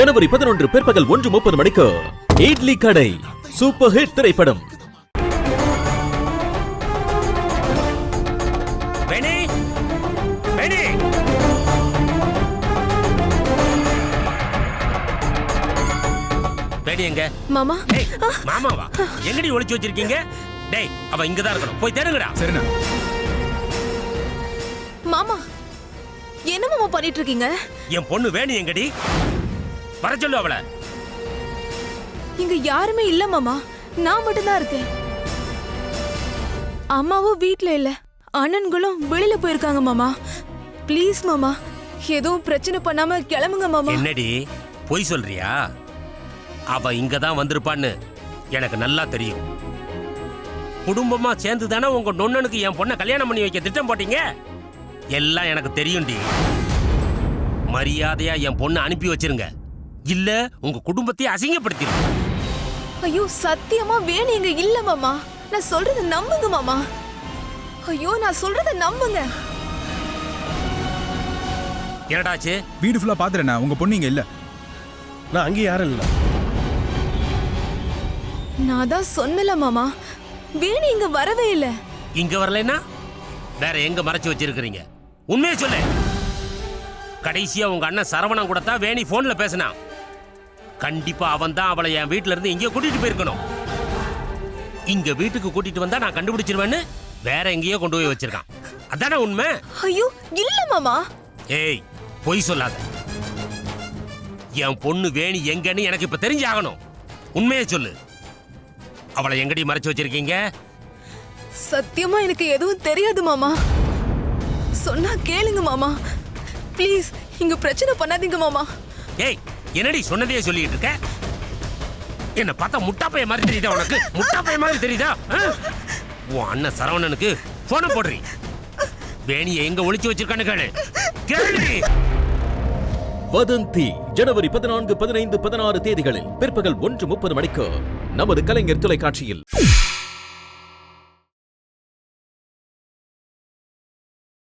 ஜனவரி பதினொன்று பிற்பகல் ஒன்று முப்பது மணிக்கு இட்லி கடை சூப்பர் ஹிட் திரைப்படம். வேணி எங்க? மாமா. டேய் மாமாவா எங்கடி ஒளிச்சு வச்சிருக்கீங்க? டேய் அவ இங்க தான் இருக்கணும். போய் தேடுங்கடா. சரிண்ணா. மாமா என்ன மாமா பண்ணிட்டு இருக்கீங்க? என் பொண்ணு வேணி எங்கடி? வர சொல்லு அவளை. இங்க யாருமே இல்ல மாமா. நான் மட்டும்தான் இருக்கேன். அம்மாவும் வீட்ல இல்ல. அண்ணன்களும் வெளியில போயிருக்காங்க மாமா. ப்ளீஸ் மாமா. எதுவும் பிரச்சனை பண்ணாம கிளம்புங்க மாமா. என்னடி? பொய் சொல்றியா? அவ இங்க தான் வந்திருப்பான்னு எனக்கு நல்லா தெரியும். குடும்பமா சேர்ந்து தானே உங்க நொண்ணனுக்கு என் பொண்ணை கல்யாணம் பண்ணி வைக்க திட்டம் போட்டீங்க? எல்லாம் எனக்கு தெரியும்டி. மரியாதையா என் பொண்ணை அனுப்பி வச்சிருங்க. இல்ல உங்க குடும்பத்தையே அசிங்கப்படுத்திடுங்க ஐயோ சத்தியமா வேணும் இங்க இல்ல மாமா. நான் சொல்றத நம்புங்க மாமா. ஐயோ நான் சொல்றத நம்புங்க. என்னடாச்சு? வீடு ஃபுல்லா பாத்துறேண்ணா. உங்க பொண்ணு இங்க இல்ல. நான் அங்கே யாரும் இல்லை நான் தான் சொன்னல மாமா. வேணு இங்க வரவே இல்ல. இங்க வரலைன்னா வேற எங்க மறைச்சு வச்சிருக்கிறீங்க? உண்மையை சொல்லு. கடைசியா உங்க அண்ணன் சரவணன் கூட தான் வேணி போன்ல பேசினான். கண்டிப்பா அவன் தான் அவளை என் வீட்ல இருந்து எங்கேயோ கூட்டிட்டு போயிருக்கணும். இங்க வீட்டுக்கு கூட்டிட்டு வந்தா நான் கண்டுபிடிச்சிருவேன்னு வேற எங்கேயோ கொண்டு போய் வச்சிருக்கான். அதானே உண்மை? ஐயோ இல்ல மாமா. ஏய் பொய் சொல்லாத. என் பொண்ணு வேணி எங்கன்னு எனக்கு இப்ப தெரிஞ்சாகணும். உண்மையை சொல்லு. அவளை எங்கடி மறைச்சு வச்சிருக்கீங்க? சத்தியமா எனக்கு எதுவும் தெரியாது மாமா. சொன்னா கேளுங்க மாமா. ப்ளீஸ் இங்க பிரச்சனை பண்ணாதீங்க மாமா. ஏய் என்னடி சொன்னதையே சொல்லிட்டு இருக்க? என்ன பார்த்தா முட்டாப்பைய மாதிரி தெரியுதா உனக்கு? முட்டாப்பைய மாதிரி தெரியுதா? உன் அண்ணன் சரவணனுக்கு போன போடுறி. வேணியை எங்க ஒளிச்சு வச்சிருக்கான்னு கேளு. கேளு வதந்தி ஜனவரி பதினான்கு பதினைந்து பதினாறு தேதிகளில் பிற்பகல் ஒன்று முப்பது மணிக்கு நமது கலைஞர் தொலைக்காட்சியில்.